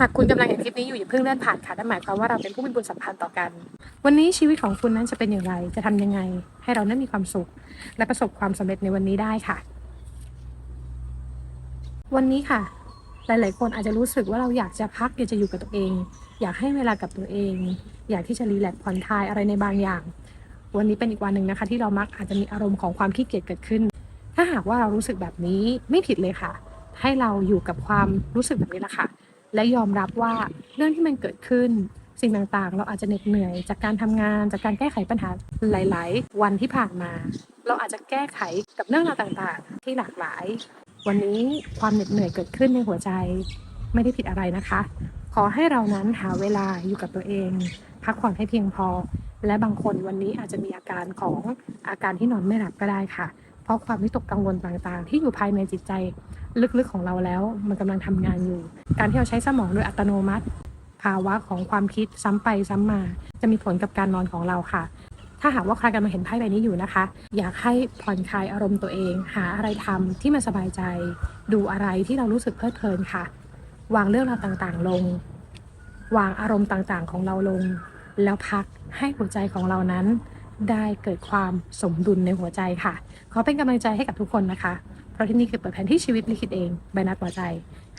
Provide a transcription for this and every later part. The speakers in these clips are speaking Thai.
หากคุณกำลังเห็นคลิปนี้อยู่อย่าเพิ่งเลื่อนผ่านค่ะนั่นหมายความว่าเราเป็นผู้มีบุญสัมพันธ์ต่อกัน วันนี้ชีวิตของคุณนั้นจะเป็นอย่างไร จะทำยังไง ให้เรานั้นมีความสุข และประสบความสำเร็จในวันนี้ได้ค่ะ วันนี้ค่ะ หลาย ๆ คนอาจจะรู้สึกว่าเราอยากจะพักอยากจะอยู่กับตัวเอง อยากให้เวลากับตัวเอง อยากที่จะรีแลกซ์ผ่อนคลายอะไรในบางอย่าง วันนี้เป็นอีกวันหนึ่งนะคะ ที่เรามักอาจจะมีอารมณ์ของความขี้เกียจเกิดขึ้น ถ้าหากว่าเรารู้สึกแบบนี้ไม่ผิดเลยค่ะ ให้เราอยู่กับความรู้สึกแบบนี้แหละค่ะ และยอมรับว่าเรื่องที่มันเกิดขึ้น สิ่งต่างๆ เราอาจจะเหน็ดเหนื่อย จากการทำงาน จากการแก้ไขปัญหาหลาย ๆ วันที่ผ่านมา เราอาจจะแก้ไขกับเรื่องราวต่างๆ ที่หลากหลาย วันนี้ความเหน็ดเหนื่อยเกิดขึ้นในหัวใจไม่ได้ผิดอะไรนะคะ ขอให้เรานั้นหาเวลาอยู่กับตัวเอง พักผ่อนให้เพียงพอ และบางคนวันนี้อาจจะมีอาการของอาการที่นอนไม่หลับก็ได้ค่ะ เพราะความวิตกกังวลต่างๆ ที่อยู่ภายในจิตใจลึกๆของเราแล้ว มันกำลังทำงานอยู่ การที่เราใช้สมองโดยอัตโนมัติ ภาวะของความคิดซ้ำไปซ้ำมา จะมีผลกับการนอนของเราค่ะ ถ้าหากว่าใครกำลังเห็นไพ่ใบนี้อยู่นะคะ อยากให้ผ่อนคลายอารมณ์ตัวเอง หาอะไรทำที่มันสบายใจ ดูอะไรที่เรารู้สึกเพลิดเพลินค่ะ วางเรื่องราวต่างๆลง วางอารมณ์ต่างๆของเราลง แล้วพักให้หัวใจของเรานั้น ได้เกิดความสมดุลในหัวใจค่ะ ขอเป็นกำลังใจให้กับทุกคนนะคะ เพราะที่นี่คือเปิดแผนที่ชีวิตลิขิตเองใบนัดหัวใจ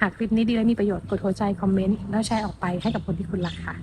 หากคลิปนี้ดีและมีประโยชน์กดหัวใจคอมเมนต์แล้วแชร์ออกไปให้กับคนที่คุณรักค่ะ